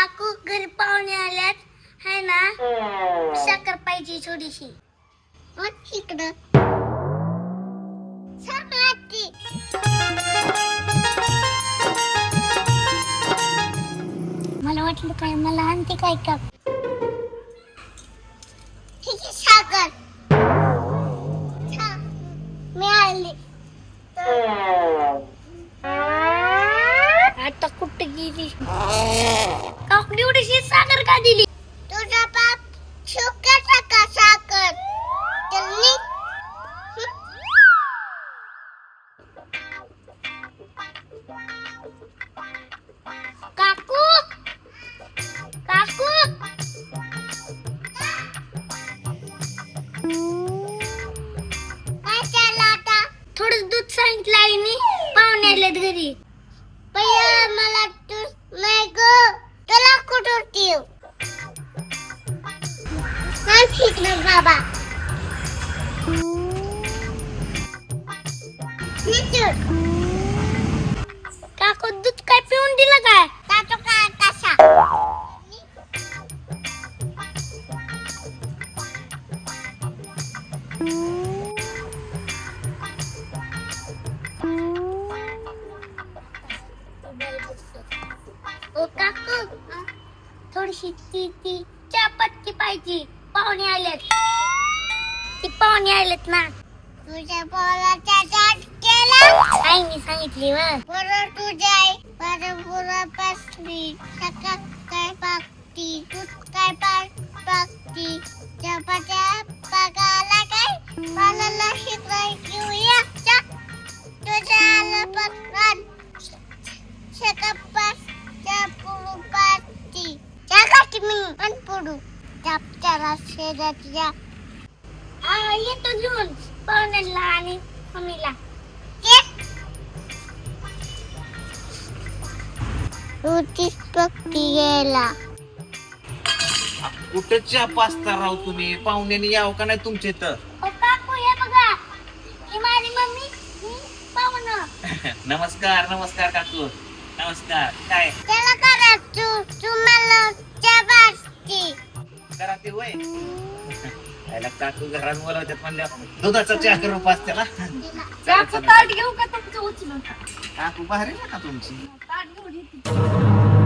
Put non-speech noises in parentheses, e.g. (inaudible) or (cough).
काकू घरी पाहुणे आल्यात हाय ना? साखर पाहिजे थोडीशी. इकडं. मला वाटलं काय मला आणते काय का? एवढीशी साखर का दिली? तुझा बाप का साखर? त्यांनी काकू! काकू! काय चाललं आता? थोडं दूध सांगितलं आईने पाहुणे आलेत घरी. पहिले मला तू नाही ग. तुला कुठं ठेव नाही फिकलं बाबा काकू दूध काय पिऊन दिलं काय तातो काय कसा ओ काकू थोडीशी ती ती चहा पत्ती पाहिजे. पाहुणे आलेत. ती पाहुणे आलेत ना. तुझ्या पोराचा जात केला? आईने सांगितली व. बरं तुझ्या आई. बरं सकाळ काय पाकती दूध पुडू चापचारा शेजारच्या आ येतो घेऊन. पाहुण्याला आणि मम्मीला. होतीच बघती गेला कुठे चहा पाचता राव तुम्ही? पाहुण्याने यावं का नाही तुमच्या इथं? ओ काकू हे बघा. ही माझी मम्मी मी पाहुणं. (laughs) नमस्कार नमस्कार काकू. नमस्कार. काय? त्याला करा तू तुम्हाला चपाती करा ते वय. काकू घरात बोलवतात म्हणल्या. दुधाचा करू पाच त्याला चहाचं ताट घेऊ का तुमचं उचलून? काकू बाहेर आहे ना तुमची? ताट घेऊन येते.